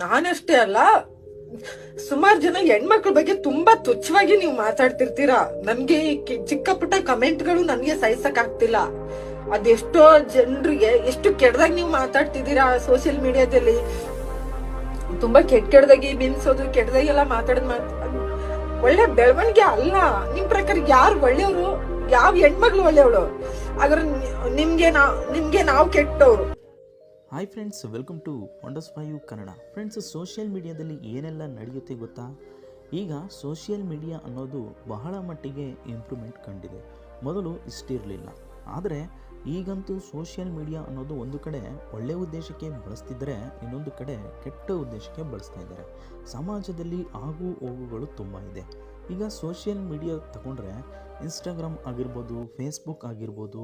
ನಾನಷ್ಟೇ ಅಲ್ಲ, ಸುಮಾರು ಜನ ಹೆಣ್ಮಕ್ಳ ಬಗ್ಗೆ ತುಂಬಾ ತುಚ್ಛವಾಗಿ ನೀವು ಮಾತಾಡ್ತಿರ್ತೀರಾ? ನನ್ಗೆ ಚಿಕ್ಕ ಪುಟ್ಟ ಕಮೆಂಟ್ಗಳು ನನ್ಗೆ ಸಹಿಸಕ್ ಆಗ್ತಿಲ್ಲ ಅದೆಷ್ಟೋ ಜನರಿಗೆ ಎಷ್ಟು ಕೆಡ್ದಾಗ ನೀವು ಮಾತಾಡ್ತಿದ್ದೀರಾ ಸೋಷಿಯಲ್ ಮೀಡಿಯಾದಲ್ಲಿ? ತುಂಬಾ ಕೆಟ್ಟ ಕೆಡ್ದಾಗಿ ಬಿನ್ಸೋದು ಕೆಟ್ಟದಾಗಿ ಎಲ್ಲ ಮಾತಾಡೋದ್ ಮಾತ್ ಒಳ್ಳೆ ಬೆಳವಣಿಗೆ ಅಲ್ಲ. ನಿಮ್ ಪ್ರಕಾರ ಯಾರು ಒಳ್ಳೆಯವರು? ಯಾವ ಹೆಣ್ಮಕ್ಳು ಒಳ್ಳೆಯವಳು? ಆದ್ರೆ ನಿಮ್ಗೆ ನಾವ್ ನಿಮ್ಗೆ ನಾವು ಕೆಟ್ಟವ್ರು. Hi friends welcome to wonders five you Kannada friends social ಮೀಡಿಯಾದಲ್ಲಿ ಏನೆಲ್ಲ ನಡೆಯುತ್ತೆ ಗೊತ್ತಾ? ಈಗ ಸೋಷಿಯಲ್ ಮೀಡಿಯಾ ಅನ್ನೋದು ಬಹಳ ಮಟ್ಟಿಗೆ ಇಂಪ್ರೂವ್ಮೆಂಟ್ ಕಂಡಿದೆ. ಮೊದಲು ಇಷ್ಟಿರಲಿಲ್ಲ. ಆದರೆ ಈಗಂತೂ ಸೋಷಿಯಲ್ ಮೀಡಿಯಾ ಅನ್ನೋದು ಒಂದು ಕಡೆ ಒಳ್ಳೆಯ ಉದ್ದೇಶಕ್ಕೆ ಬಳಸ್ತಿದ್ದರೆ ಇನ್ನೊಂದು ಕಡೆ ಕೆಟ್ಟ ಉದ್ದೇಶಕ್ಕೆ ಬಳಸ್ತಾ ಇದ್ದಾರೆ. ಸಮಾಜದಲ್ಲಿ ಆಗು ಹೋಗುಗಳು ತುಂಬ ಇದೆ. ಈಗ ಸೋಷಿಯಲ್ ಮೀಡಿಯಾ ತಗೊಂಡ್ರೆ ಇನ್ಸ್ಟಾಗ್ರಾಮ್ ಆಗಿರ್ಬೋದು ಫೇಸ್ಬುಕ್ ಆಗಿರ್ಬೋದು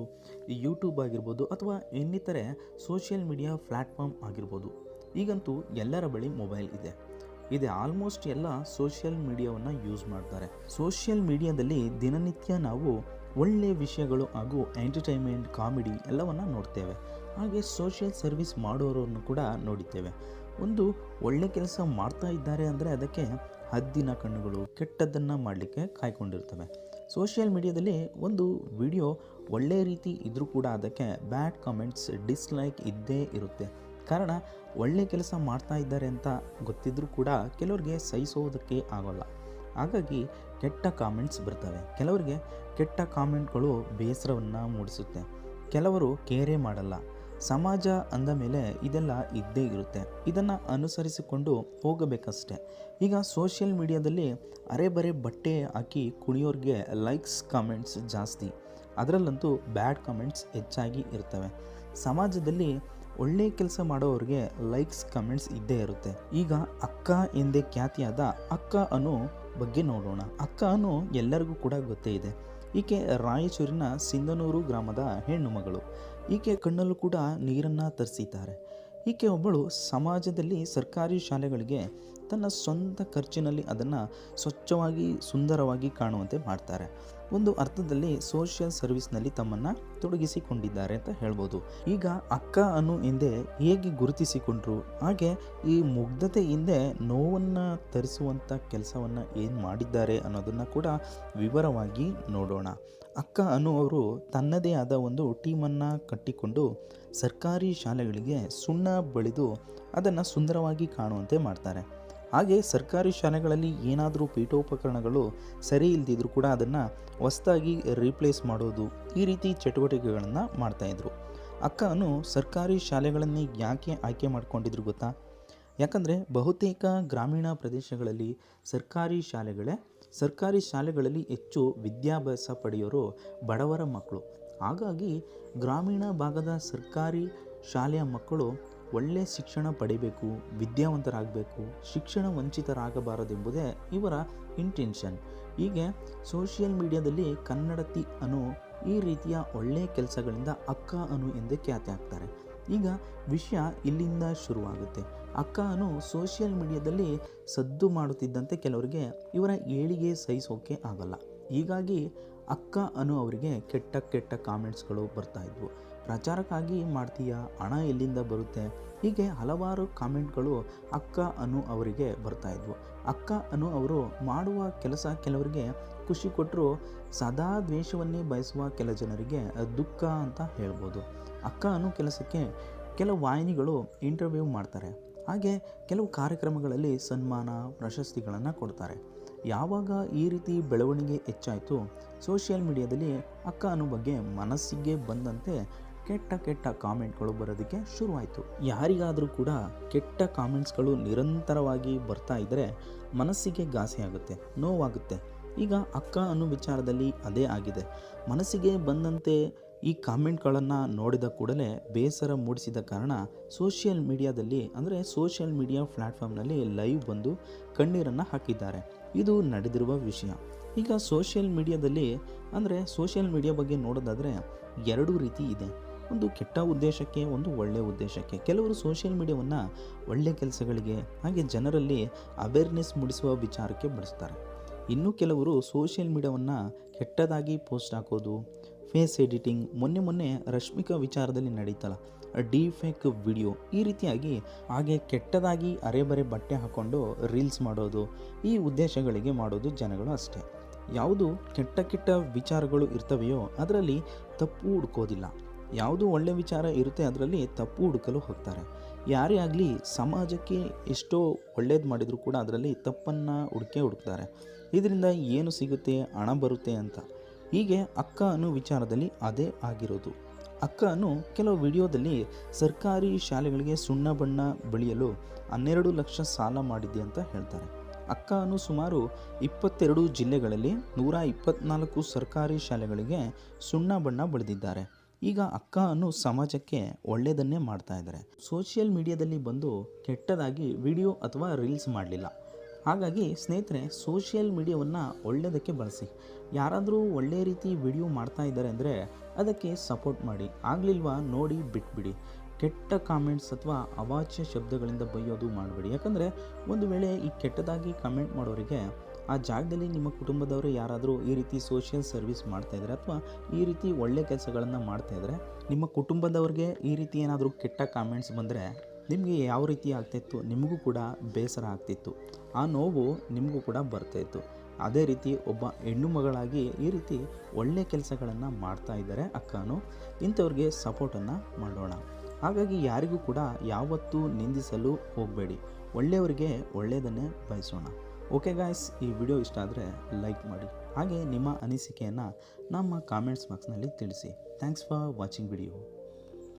ಯೂಟ್ಯೂಬ್ ಆಗಿರ್ಬೋದು ಅಥವಾ ಇನ್ನಿತರೆ ಸೋಷಿಯಲ್ ಮೀಡಿಯಾ ಪ್ಲ್ಯಾಟ್ಫಾರ್ಮ್ ಆಗಿರ್ಬೋದು. ಈಗಂತೂ ಎಲ್ಲರ ಬಳಿ ಮೊಬೈಲ್ ಇದೆ. ಇದೆ ಆಲ್ಮೋಸ್ಟ್ ಎಲ್ಲ ಸೋಷಿಯಲ್ ಮೀಡಿಯಾವನ್ನು ಯೂಸ್ ಮಾಡ್ತಾರೆ. ಸೋಷಿಯಲ್ ಮೀಡಿಯಾದಲ್ಲಿ ದಿನನಿತ್ಯ ನಾವು ಒಳ್ಳೆಯ ವಿಷಯಗಳು ಹಾಗೂ ಎಂಟರ್ಟೈನ್ಮೆಂಟ್ ಕಾಮಿಡಿ ಎಲ್ಲವನ್ನು ನೋಡ್ತೇವೆ. ಹಾಗೆ ಸೋಷಿಯಲ್ ಸರ್ವಿಸ್ ಮಾಡೋರನ್ನು ಕೂಡ ನೋಡಿದ್ದೇವೆ ಒಂದು ಒಳ್ಳೆ ಕೆಲಸ ಮಾಡ್ತಾ ಇದ್ದಾರೆ ಅಂದರೆ ಅದಕ್ಕೆ ಹದ್ದಿನ ಕಣ್ಣುಗಳು ಕೆಟ್ಟದ್ದನ್ನು ಮಾಡಲಿಕ್ಕೆ ಕಾಯ್ಕೊಂಡಿರ್ತವೆ. ಸೋಷಿಯಲ್ ಮೀಡಿಯಾದಲ್ಲಿ ಒಂದು ವಿಡಿಯೋ ಒಳ್ಳೆಯ ರೀತಿ ಇದ್ದರೂ ಕೂಡ ಅದಕ್ಕೆ ಬ್ಯಾಡ್ ಕಾಮೆಂಟ್ಸ್, ಡಿಸ್ಲೈಕ್ ಇದ್ದೇ ಇರುತ್ತೆ. ಕಾರಣ ಒಳ್ಳೆ ಕೆಲಸ ಮಾಡ್ತಾ ಇದ್ದಾರೆ ಅಂತ ಗೊತ್ತಿದ್ದರೂ ಕೂಡ ಕೆಲವ್ರಿಗೆ ಸಹಿಸೋದಕ್ಕೆ ಆಗೋಲ್ಲ. ಹಾಗಾಗಿ ಕೆಟ್ಟ ಕಾಮೆಂಟ್ಸ್ ಬರ್ತವೆ. ಕೆಲವರಿಗೆ ಕೆಟ್ಟ ಕಾಮೆಂಟ್ಗಳು ಬೇಸರವನ್ನು ಮೂಡಿಸುತ್ತೆ. ಕೆಲವರು ಕೇರೆ ಮಾಡಲ್ಲ. ಸಮಾಜ ಅಂದ ಮೇಲೆ ಇದೆಲ್ಲ ಇದ್ದೇ ಇರುತ್ತೆ. ಇದನ್ನು ಅನುಸರಿಸಿಕೊಂಡು ಹೋಗಬೇಕಷ್ಟೆ. ಈಗ ಸೋಷಿಯಲ್ ಮೀಡಿಯಾದಲ್ಲಿ ಅರೆಬರೆ ಬಟ್ಟೆ ಹಾಕಿ ಕುಣಿಯೋರಿಗೆ ಲೈಕ್ಸ್, ಕಾಮೆಂಟ್ಸ್ ಜಾಸ್ತಿ. ಅದರಲ್ಲಂತೂ ಬ್ಯಾಡ್ ಕಾಮೆಂಟ್ಸ್ ಹೆಚ್ಚಾಗಿ ಇರ್ತವೆ. ಸಮಾಜದಲ್ಲಿ ಒಳ್ಳೆಯ ಕೆಲಸ ಮಾಡೋರಿಗೆ ಲೈಕ್ಸ್, ಕಮೆಂಟ್ಸ್ ಇದ್ದೇ ಇರುತ್ತೆ. ಈಗ ಅಕ್ಕ ಎಂದೇ ಖ್ಯಾತಿಯಾದ ಅಕ್ಕ ಅನು ಬಗ್ಗೆ ನೋಡೋಣ. ಅಕ್ಕ ಅನು ಎಲ್ಲರಿಗೂ ಕೂಡ ಗೊತ್ತೇ ಇದೆ. ಈಕೆ ರಾಯಚೂರಿನ ಸಿಂಧನೂರು ಗ್ರಾಮದ ಹೆಣ್ಣು ಮಗಳು. ಈಕೆ ಕಣ್ಣಲ್ಲೂ ಕೂಡ ನೀರನ್ನು ತರಿಸಿದ್ದಾರೆ. ಈಕೆ ಒಬ್ಬಳು ಸಮಾಜದಲ್ಲಿ ಸರ್ಕಾರಿ ಶಾಲೆಗಳಿಗೆ ತನ್ನ ಸ್ವಂತ ಖರ್ಚಿನಲ್ಲಿ ಅದನ್ನು ಸ್ವಚ್ಛವಾಗಿ ಸುಂದರವಾಗಿ ಕಾಣುವಂತೆ ಮಾಡ್ತಾರೆ. ಒಂದು ಅರ್ಥದಲ್ಲಿ ಸೋಷಿಯಲ್ ಸರ್ವಿಸ್ನಲ್ಲಿ ತಮ್ಮನ್ನು ತೊಡಗಿಸಿಕೊಂಡಿದ್ದಾರೆ ಅಂತ ಹೇಳ್ಬೋದು. ಈಗ ಅಕ್ಕ ಅನು ಹಿಂದೆ ಹೇಗೆ ಗುರುತಿಸಿಕೊಂಡ್ರು? ಹಾಗೆ ಈ ಮುಗ್ಧತೆ ಹಿಂದೆ ನೋವನ್ನು ತರಿಸುವಂಥ ಕೆಲಸವನ್ನು ಏನು ಮಾಡಿದ್ದಾರೆ ಅನ್ನೋದನ್ನು ಕೂಡ ವಿವರವಾಗಿ ನೋಡೋಣ. ಅಕ್ಕ ಅನು ಅವರು ತನ್ನದೇ ಆದ ಒಂದು ಟೀಮನ್ನು ಕಟ್ಟಿಕೊಂಡು ಸರ್ಕಾರಿ ಶಾಲೆಗಳಿಗೆ ಸುಣ್ಣ ಬಳಿದು ಅದನ್ನು ಸುಂದರವಾಗಿ ಕಾಣುವಂತೆ ಮಾಡ್ತಾರೆ. ಹಾಗೆ ಸರ್ಕಾರಿ ಶಾಲೆಗಳಲ್ಲಿ ಏನಾದರೂ ಪೀಠೋಪಕರಣಗಳು ಸರಿ ಇಲ್ದಿದ್ರೂ ಕೂಡ ಅದನ್ನು ಹೊಸದಾಗಿ ರೀಪ್ಲೇಸ್ ಮಾಡೋದು ಈ ರೀತಿ ಚಟುವಟಿಕೆಗಳನ್ನು ಮಾಡ್ತಾಯಿದ್ರು ಅಕ್ಕನು ಸರ್ಕಾರಿ ಶಾಲೆಗಳನ್ನೇ ಯಾಕೆ ಆಯ್ಕೆ ಮಾಡ್ಕೊಂಡಿದ್ರು ಗೊತ್ತಾ? ಯಾಕಂದರೆ ಬಹುತೇಕ ಗ್ರಾಮೀಣ ಪ್ರದೇಶಗಳಲ್ಲಿ ಸರ್ಕಾರಿ ಶಾಲೆಗಳೇ, ಸರ್ಕಾರಿ ಶಾಲೆಗಳಲ್ಲಿ ಹೆಚ್ಚು ವಿದ್ಯಾಭ್ಯಾಸ ಪಡೆಯೋರು ಬಡವರ ಮಕ್ಕಳು. ಹಾಗಾಗಿ ಗ್ರಾಮೀಣ ಭಾಗದ ಸರ್ಕಾರಿ ಶಾಲೆಯ ಮಕ್ಕಳು ಒಳ್ಳೆಯ ಶಿಕ್ಷಣ ಪಡಿಬೇಕು, ವಿದ್ಯಾವಂತರಾಗಬೇಕು, ಶಿಕ್ಷಣ ವಂಚಿತರಾಗಬಾರದೆಂಬುದೇ ಇವರ ಇಂಟೆನ್ಷನ್ ಹೀಗೆ ಸೋಷಿಯಲ್ ಮೀಡಿಯಾದಲ್ಲಿ ಕನ್ನಡತಿ ಅನು ಈ ರೀತಿಯ ಒಳ್ಳೆಯ ಕೆಲಸಗಳಿಂದ ಅಕ್ಕ ಅನು ಎಂದೇ ಖ್ಯಾತಿ ಆಗ್ತಾರೆ. ಈಗ ವಿಷಯ ಇಲ್ಲಿಂದ ಶುರುವಾಗುತ್ತೆ. ಅಕ್ಕ ಅನು ಸೋಷಿಯಲ್ ಮೀಡಿಯಾದಲ್ಲಿ ಸದ್ದು ಮಾಡುತ್ತಿದ್ದಂತೆ ಕೆಲವರಿಗೆ ಇವರ ಏಳಿಗೆ ಸಹಿಸೋಕೆ ಆಗಲ್ಲ. ಹೀಗಾಗಿ ಅಕ್ಕ ಅನು ಅವರಿಗೆ ಕೆಟ್ಟ ಕೆಟ್ಟ ಕಾಮೆಂಟ್ಸ್ಗಳು ಬರ್ತಾ ಇದ್ವು. ಪ್ರಚಾರಕ್ಕಾಗಿ ಮಾಡ್ತೀಯಾ? ಹಣ ಎಲ್ಲಿಂದ ಬರುತ್ತೆ? ಹೀಗೆ ಹಲವಾರು ಕಾಮೆಂಟ್ಗಳು ಅಕ್ಕ ಅನು ಅವರಿಗೆ ಬರ್ತಾ ಇದ್ವು. ಅಕ್ಕ ಅನು ಅವರು ಮಾಡುವ ಕೆಲಸ ಕೆಲವರಿಗೆ ಖುಷಿ ಕೊಟ್ಟರು ಸದಾ ದ್ವೇಷವನ್ನೇ ಬಯಸುವ ಕೆಲ ಜನರಿಗೆ ದುಃಖ ಅಂತ ಹೇಳ್ಬೋದು. ಅಕ್ಕ ಅನು ಕೆಲಸಕ್ಕೆ ಕೆಲವು ವಾಹಿನಿಗಳು ಇಂಟರ್ವ್ಯೂ ಮಾಡ್ತಾರೆ. ಹಾಗೆ ಕೆಲವು ಕಾರ್ಯಕ್ರಮಗಳಲ್ಲಿ ಸನ್ಮಾನ, ಪ್ರಶಸ್ತಿಗಳನ್ನು ಕೊಡ್ತಾರೆ. ಯಾವಾಗ ಈ ರೀತಿ ಬೆಳವಣಿಗೆ ಹೆಚ್ಚಾಯಿತು? ಸೋಷಿಯಲ್ ಮೀಡಿಯಾದಲ್ಲಿ ಅಕ್ಕ ಅನು ಬಗ್ಗೆ ಮನಸ್ಸಿಗೆ ಬಂದಂತೆ ಕೆಟ್ಟ ಕೆಟ್ಟ ಕಾಮೆಂಟ್ಗಳು ಬರೋದಕ್ಕೆ ಶುರುವಾಯಿತು. ಯಾರಿಗಾದರೂ ಕೂಡ ಕೆಟ್ಟ ಕಾಮೆಂಟ್ಸ್ಗಳು ನಿರಂತರವಾಗಿ ಬರ್ತಾ ಇದ್ದರೆ ಮನಸ್ಸಿಗೆ ಘಾಸಿ ಆಗುತ್ತೆ, ನೋವಾಗುತ್ತೆ. ಈಗ ಅಕ್ಕ ಅನ್ನೋ ವಿಚಾರದಲ್ಲಿ ಅದೇ ಆಗಿದೆ. ಮನಸ್ಸಿಗೆ ಬಂದಂತೆ ಈ ಕಾಮೆಂಟ್ಗಳನ್ನು ನೋಡಿದ ಕೂಡಲೇ ಬೇಸರ ಮೂಡಿಸಿದ ಕಾರಣ ಸೋಷಿಯಲ್ ಮೀಡಿಯಾದಲ್ಲಿ, ಅಂದರೆ ಸೋಷಿಯಲ್ ಮೀಡಿಯಾ ಪ್ಲ್ಯಾಟ್ಫಾರ್ಮ್ನಲ್ಲಿ ಲೈವ್ ಬಂದು ಕಣ್ಣೀರನ್ನು ಹಾಕಿದ್ದಾರೆ. ಇದು ನಡೆದಿರುವ ವಿಷಯ. ಈಗ ಸೋಷಿಯಲ್ ಮೀಡಿಯಾದಲ್ಲಿ, ಅಂದರೆ ಸೋಷಿಯಲ್ ಮೀಡಿಯಾ ಬಗ್ಗೆ ನೋಡೋದಾದರೆ ಎರಡು ರೀತಿ ಇದೆ. ಒಂದು ಕೆಟ್ಟ ಉದ್ದೇಶಕ್ಕೆ, ಒಂದು ಒಳ್ಳೆಯ ಉದ್ದೇಶಕ್ಕೆ. ಕೆಲವರು ಸೋಷಿಯಲ್ ಮೀಡಿಯಾವನ್ನು ಒಳ್ಳೆಯ ಕೆಲಸಗಳಿಗೆ, ಹಾಗೆ ಜನರಲ್ಲಿ ಅವೇರ್ನೆಸ್ ಮೂಡಿಸುವ ವಿಚಾರಕ್ಕೆ ಬಳಸ್ತಾರೆ. ಇನ್ನು ಕೆಲವರು ಸೋಷಿಯಲ್ ಮೀಡಿಯಾವನ್ನು ಕೆಟ್ಟದಾಗಿ ಪೋಸ್ಟ್ ಹಾಕೋದು ಫೇಸ್ ಎಡಿಟಿಂಗ್ ಮೊನ್ನೆ ಮೊನ್ನೆ ರಶ್ಮಿಕಾ ವಿಚಾರದಲ್ಲಿ ನಡೀತಲ್ಲ ಡಿ ಫೇಕ್ ವಿಡಿಯೋ ಈ ರೀತಿಯಾಗಿ ಹಾಗೆ ಕೆಟ್ಟದಾಗಿ ಅರೆಬರೆ ಬಟ್ಟೆ ಹಾಕ್ಕೊಂಡು ರೀಲ್ಸ್ ಮಾಡೋದು, ಈ ಉದ್ದೇಶಗಳಿಗೆ ಮಾಡೋದು ಜನಗಳು ಅಷ್ಟೇ. ಯಾವುದು ಕೆಟ್ಟ ಕೆಟ್ಟ ವಿಚಾರಗಳು ಇರ್ತವೆಯೋ, ಅದರಲ್ಲಿ ತಪ್ಪು ಹುಡ್ಕೋದಿಲ್ಲ. ಯಾವುದು ಒಳ್ಳೆ ವಿಚಾರ ಇರುತ್ತೆ, ಅದರಲ್ಲಿ ತಪ್ಪು ಹುಡುಕಲು ಹೋಗ್ತಾರೆ. ಯಾರೇ ಆಗಲಿ, ಸಮಾಜಕ್ಕೆ ಎಷ್ಟೋ ಒಳ್ಳೇದು ಮಾಡಿದರೂ ಕೂಡ ಅದರಲ್ಲಿ ತಪ್ಪನ್ನು ಹುಡುಕೇ ಹುಡುಕ್ತಾರೆ. ಇದರಿಂದ ಏನು ಸಿಗುತ್ತೆ, ಹಣ ಬರುತ್ತೆ ಅಂತ. ಹೀಗೆ ಅಕ್ಕ ಅನ್ನೋ ವಿಚಾರದಲ್ಲಿ ಅದೇ ಆಗಿರೋದು. ಅಕ್ಕ ಕೆಲವು ವಿಡಿಯೋದಲ್ಲಿ ಸರ್ಕಾರಿ ಶಾಲೆಗಳಿಗೆ ಸುಣ್ಣ ಬಣ್ಣ ಬೆಳೆಯಲು ಹನ್ನೆರಡು ಲಕ್ಷ ಸಾಲ ಮಾಡಿದೆ ಅಂತ ಹೇಳ್ತಾರೆ. ಅಕ್ಕ ಸುಮಾರು ಇಪ್ಪತ್ತೆರಡು ಜಿಲ್ಲೆಗಳಲ್ಲಿ ನೂರ ಇಪ್ಪತ್ನಾಲ್ಕು ಸರ್ಕಾರಿ ಶಾಲೆಗಳಿಗೆ ಸುಣ್ಣ ಬಣ್ಣ ಬಳಿದಿದ್ದಾರೆ. ಈಗ ಅಕ್ಕ ಅನ್ನು ಸಮಾಜಕ್ಕೆ ಒಳ್ಳೆಯದನ್ನೇ ಮಾಡ್ತಾ ಇದ್ದಾರೆ. ಸೋಷಿಯಲ್ ಮೀಡಿಯಾದಲ್ಲಿ ಬಂದು ಕೆಟ್ಟದಾಗಿ ವಿಡಿಯೋ ಅಥವಾ ರೀಲ್ಸ್ ಮಾಡಲಿಲ್ಲ. ಹಾಗಾಗಿ ಸ್ನೇಹಿತರೆ, ಸೋಷಿಯಲ್ ಮೀಡಿಯಾವನ್ನು ಒಳ್ಳೆಯದಕ್ಕೆ ಬಳಸಿ. ಯಾರಾದರೂ ಒಳ್ಳೆಯ ರೀತಿ ವಿಡಿಯೋ ಮಾಡ್ತಾ ಇದ್ದಾರೆ ಅಂದರೆ ಅದಕ್ಕೆ ಸಪೋರ್ಟ್ ಮಾಡಿ. ಆಗಲಿಲ್ವಾ ನೋಡಿ ಬಿಟ್ಬಿಡಿ. ಕೆಟ್ಟ ಕಾಮೆಂಟ್ಸ್ ಅಥವಾ ಅವಾಚ್ಯ ಶಬ್ದಗಳಿಂದ ಬೈಯೋದು ಮಾಡಬೇಡಿ. ಯಾಕಂದರೆ ಒಂದು ವೇಳೆ ಈ ಕೆಟ್ಟದಾಗಿ ಕಮೆಂಟ್ ಮಾಡೋರಿಗೆ ಆ ಜಾಗದಲ್ಲಿ ನಿಮ್ಮ ಕುಟುಂಬದವರು ಯಾರಾದರೂ ಈ ರೀತಿ ಸೋಷಿಯಲ್ ಸರ್ವಿಸ್ ಮಾಡ್ತಾ ಇದ್ದಾರೆ ಅಥವಾ ಈ ರೀತಿ ಒಳ್ಳೆ ಕೆಲಸಗಳನ್ನು ಮಾಡ್ತಾಯಿದ್ರೆ ನಿಮ್ಮ ಕುಟುಂಬದವ್ರಿಗೆ ಈ ರೀತಿ ಏನಾದರೂ ಕೆಟ್ಟ ಕಾಮೆಂಟ್ಸ್ ಬಂದರೆ ನಿಮಗೆ ಯಾವ ರೀತಿ ಆಗ್ತಾಯಿತ್ತು ನಿಮಗೂ ಕೂಡ ಬೇಸರ ಆಗ್ತಿತ್ತು. ಆ ನೋವು ನಿಮಗೂ ಕೂಡ ಬರ್ತಾಯಿತ್ತು ಅದೇ ರೀತಿ ಒಬ್ಬ ಹೆಣ್ಣು ಮಗಳಾಗಿ ಈ ರೀತಿ ಒಳ್ಳೆ ಕೆಲಸಗಳನ್ನು ಮಾಡ್ತಾ ಇದ್ದಾರೆ ಅಕ್ಕನು. ಇಂಥವ್ರಿಗೆ ಸಪೋರ್ಟನ್ನು ಮಾಡೋಣ. ಹಾಗಾಗಿ ಯಾರಿಗೂ ಕೂಡ ಯಾವತ್ತೂ ನಿಂದಿಸಲು ಹೋಗಬೇಡಿ. ಒಳ್ಳೆಯವರಿಗೆ ಒಳ್ಳೆಯದನ್ನೇ ಬಯಸೋಣ. ಓಕೆ ಗಾಯ್ಸ್, ಈ ವಿಡಿಯೋ ಇಷ್ಟ ಆದರೆ ಲೈಕ್ ಮಾಡಿ. ಹಾಗೆ ನಿಮ್ಮ ಅನಿಸಿಕೆಯನ್ನು ನಮ್ಮ ಕಾಮೆಂಟ್ಸ್ ಬಾಕ್ಸ್ನಲ್ಲಿ ತಿಳಿಸಿ. Thanks for watching video.